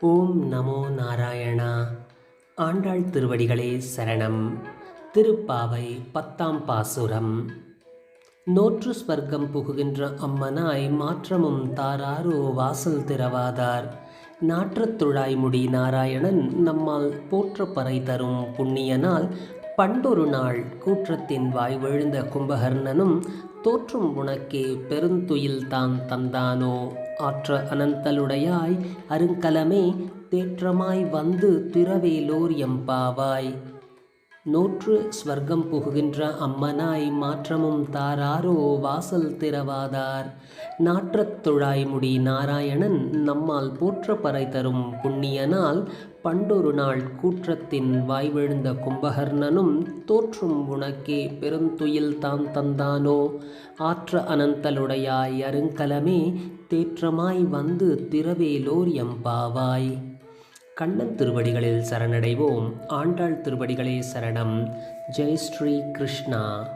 ஓம் நமோ நாராயணா. ஆண்டாள் திருவடிகளே சரணம். திருப்பாவை பத்தாம் பாசுரம். நோற்று ஸ்வர்க்கம் புகுகின்ற அம்மனாய் மாற்றமும் தாராரோ வாசல் திறவாதார். நாற்றத்துழாய் முடி நாராயணன் நம்மால் போற்றப்பறை தரும் புண்ணியனால் பண்டொரு நாள் கூற்றத்தின் வாய் விழுந்த கும்பகர்ணனும் தோற்றும் உனக்கே பெருந்துயில் தான் தந்தானோ? ஆற்ற அனந்தலுடையாய் அருங்கலமே தேற்றமாய் வந்து திரவேலோர் எம்பாவாய் நோற்று ஸ்வர்க்கம் புகுகின்ற அம்மனாய் மாற்றமும் தாராரோ வாசல் திறவாதார். நாற்றத்துழாய் முடி நாராயணன் நம்மால் போற்ற பறை தரும் புண்ணியனால் பண்டொரு நாள் கூற்றத்தின் வாய்விழுந்த கும்பகர்ணனும் தோற்றும் உனக்கே பெருந்துயில் தான் தந்தானோ? ஆற்ற அனந்தலுடையாய் அருங்கலமே தேற்றமாய் வந்து திரவேலோர் எம்பாவாய் கண்ணன் திருவடிகளில் சரணடைவோம். ஆண்டாள் திருவடிகளே சரணம். ஜெய் ஸ்ரீ கிருஷ்ணா.